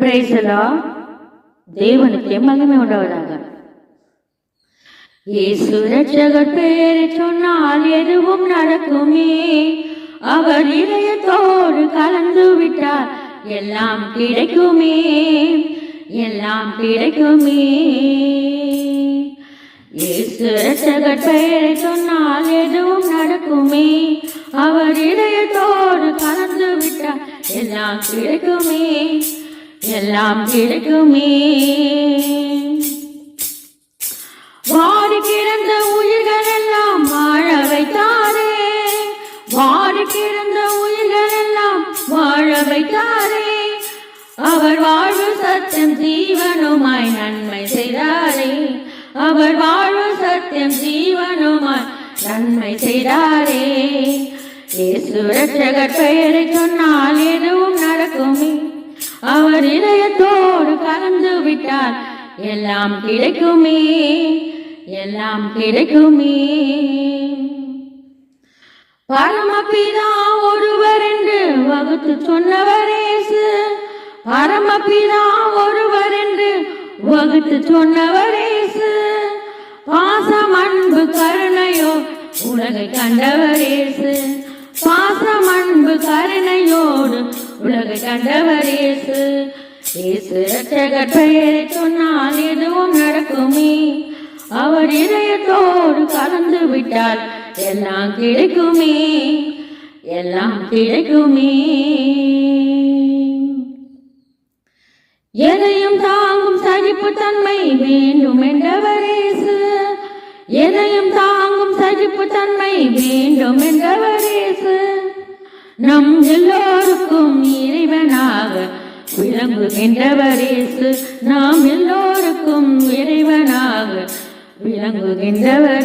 பிரேசலா தேவனுக்கே மகிமை உண்டாவதாக. இயேசு ரட்சகர் பேரை சொன்னால் எதுவும் நடக்குமே. அவர் இதயத்தோடு கலந்து விட்டார். எல்லாம் கிடைக்குமே. எல்லாம் கிடைக்குமே. இயேசு ரட்சகர் பெயரை சொன்னால் எதுவும் நடக்குமே. அவர் இதயத்தோடு கலந்து விட்டார். எல்லாம் கிடைக்குமே. எல்லாம் கிடைக்குமே. வாடி கிடந்த உயிர்கள் எல்லாம் வாழ வைத்தாரே. வாடி கிடந்த உயிர்கள் எல்லாம் வாழ வைத்தாரே. அவர் வாழ்வு சத்தியம் ஜீவனுமாய் நன்மை செய்தாரே. அவர் வாழ்வு சத்தியம் ஜீவனுமாய் நன்மை செய்தாரே. இயேசு ரட்சகர் பெயரை சொன்னால் எதுவும் நடக்குமே. அவர் இதயத்தோடு கலந்து விட்டார். எல்லாம் கிடைக்குமே எல்லாம் கிடைக்குமே. பரமபிதா ஒருவர் என்று வகுத்து சொன்னவரேசு பரமபிதா ஒருவர் என்று வகுத்து சொன்னவரேசு பாசம் அன்பு கருணையோ உலகை கண்டவரேசு பாசம் அன்பு கருணையோடு உலகை கண்டவர் இயேசு. இயேசு ரட்சகர் பெயரை சொன்னால் எதுவும் நடக்குமே. அவர் இதயத்தோடு கலந்து விட்டால் எல்லாம் கிடைக்குமே. எல்லாம் கிடைக்குமே. எதையும் தாங்கும் சகிப்பு தன்மை வேண்டும் என்றவரேசு எதையும் தாங்கும் சகிப்பு தன்மை வேண்டும் என்றவர் நம் எல்லோருக்கும் இறைவனாக விளங்குகின்றவரேசு நாம் எல்லோருக்கும் இறைவனாக விளங்குகின்றவரேசு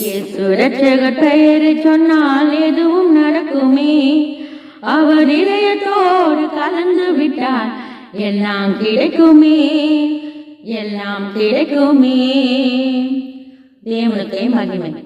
இயேசு. ரட்சகர் பெயரை சொன்னால் எதுவும் நடக்குமே. அவர் இதயத்தோடு கலந்து விட்டார். எல்லாம் கிடைக்குமே. எல்லாம் கிடைக்குமே. தேவனுக்கே மகிமை.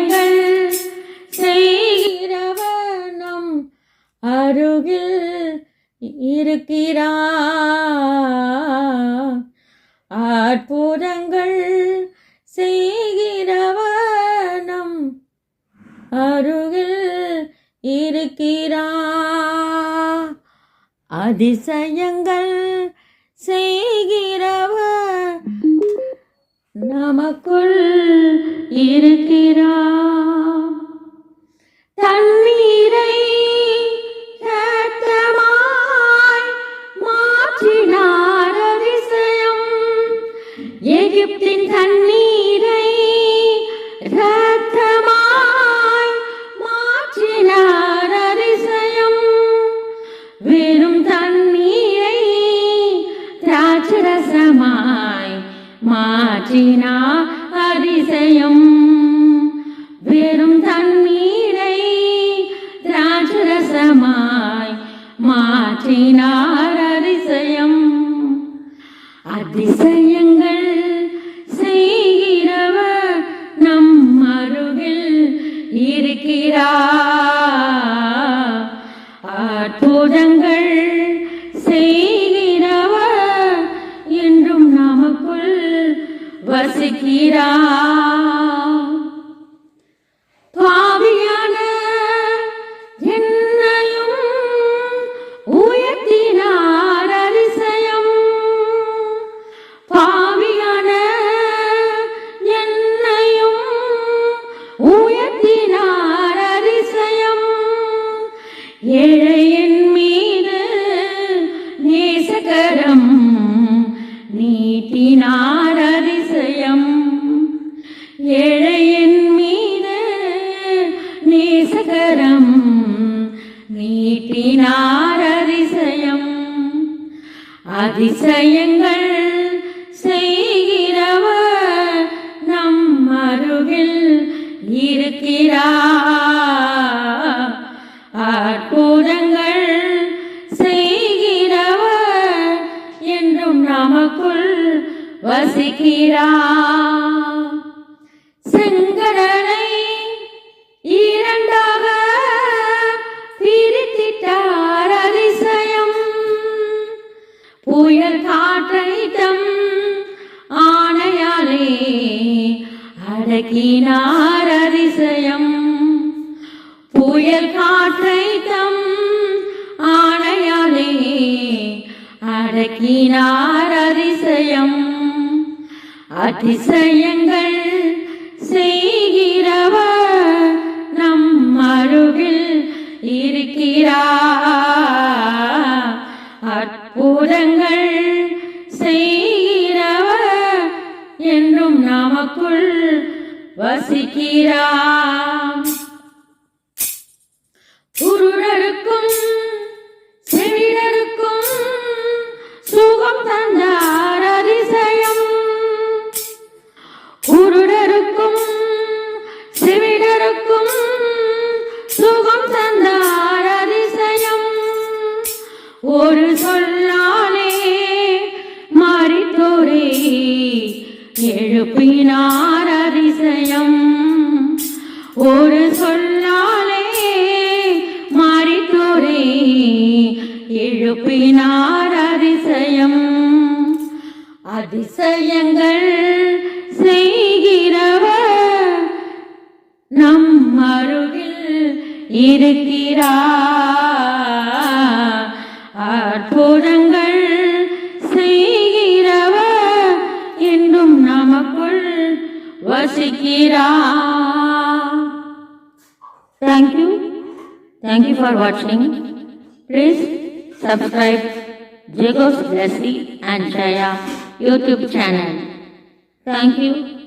அற்புதங்கள் செய்கிறவனம் அருகில் இருக்கிறா. அதிசயங்கள் செய்கிறவ நமக்குள் இருக்கிறா. தண்ணீரை மாற்றினா அதிசயம். வெறும் தண்ணீரை திராட்சரசமாய் மாற்றினார் அதிசயம். அதிசயங்கள் செய்கிறவர் நம் அருகில் இருக்கிறார் அற்புதங்கள் வசிக்கிறார் பாவியான என்னையும் உயர்த்தினார் அதிசயம். பாவியான என்னையும் உயர்த்தினார் அதிசயம். ஏழையின் ஏழையின் மீது நேசகரம் நீட்டினார் அதிசயம். அதிசயங்கள் செய்கிறவர் நம் அருகில் இருக்கிறார். அற்புதங்கள் செய்கிறவர் என்றும் நமக்குள் வசிக்கிறார். அடக்கினார் அதிசயம் புயல் காற்றை தம் ஆணையாலே அடக்கினார் அதிசயம் அதிசயங்கள் செய்கிறவர் நம் அருகில் இருக்கிறார் அற்புதங்கள் செய்கிறவர் என்றும் நமக்குள் வசிக்கிறாம். குருடருக்கும் செவிடருக்கும் சுகம் தந்தார் அதிசயம். குருடருக்கும் செவிடருக்கும் சுகம் தந்தார் அதிசயம். ஒரு சொல்லாலே மாறித்தோரே எழுப்பினார் அதிசயம். ஒரு சொல்லாலே மாறித்தோரே எழுப்பினார் அதிசயம். அதிசயங்கள் செய்கிறவர் நம் அருகில் இருக்கிறார். அற்புதங்கள் Thank you. Thank you for watching. Please subscribe Jacob's Leslie and Chaya YouTube channel. Thank you.